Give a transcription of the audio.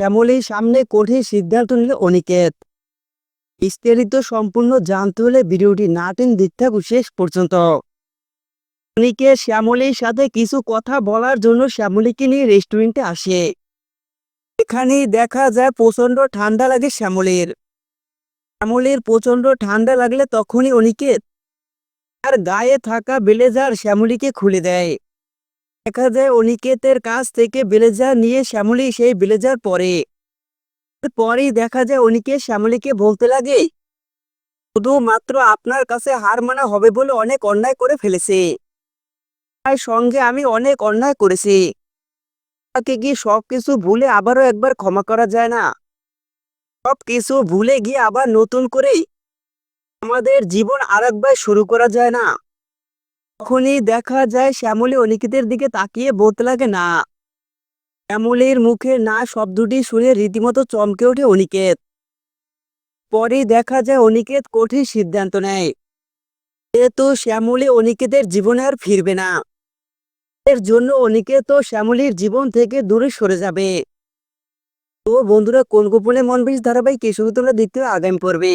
শ্যামলীর সামনে কঠিন সিদ্ধান্ত নিল অনিকেত। বিস্তারিত সম্পূর্ণ জানতে হলে ভিডিওটি না টেন থাকুন শেষ পর্যন্ত। অনিকেত শ্যামলীর সাথে কিছু কথা বলার জন্য শ্যামলীকে নিয়ে রেস্টুরেন্টে আসে। এখানে দেখা যায় প্রচণ্ড ঠান্ডা লাগে শ্যামলীর। শ্যামলীর প্রচণ্ড ঠান্ডা লাগলে তখনই অনিকেত তার গায়ে থাকা ব্লেজার শ্যামলীকে খুলে দেয়। দেখা যায় অনিকেতের কাছ থেকে ব্লেজার নিয়ে শ্যামলী সেই ব্লেজার পরে। পরেই দেখা যায় অনিকেত শ্যামলীকে বলতে লাগে, শুধুমাত্র আপনার কাছে হার মানা হবে বলে অনেক অন্যায় করে ফেলেছে। তার সঙ্গে আমি অনেক অন্যায় করেছি। তাকে কি সব কিছু ভুলে আবারও একবার ক্ষমা করা যায় না? সব কিছু ভুলে গিয়ে আবার নতুন করে আমাদের জীবন আরেকবার শুরু করা যায় না। তখনই দেখা যায় শ্যামলী অনিকেতের দিকে তাকিয়ে বলতে লাগে, না। শ্যামলীর মুখে না শব্দটি শুনে রীতিমতো চমকে ওঠে অনিকেত। পরে দেখা যায় অনিকেত কঠিন সিদ্ধান্ত নেয়। যেহেতু শ্যামলী অনিকেতের জীবনে আর ফিরবে না। এর জন্য অনিকেত ও শ্যামলীর জীবন থেকে দূরে সরে যাবে। তো বন্ধুরা, কোন গোপনে মন বেশ ধারাবাহিক এই তোমরা দেখতে আগামী পর্বে।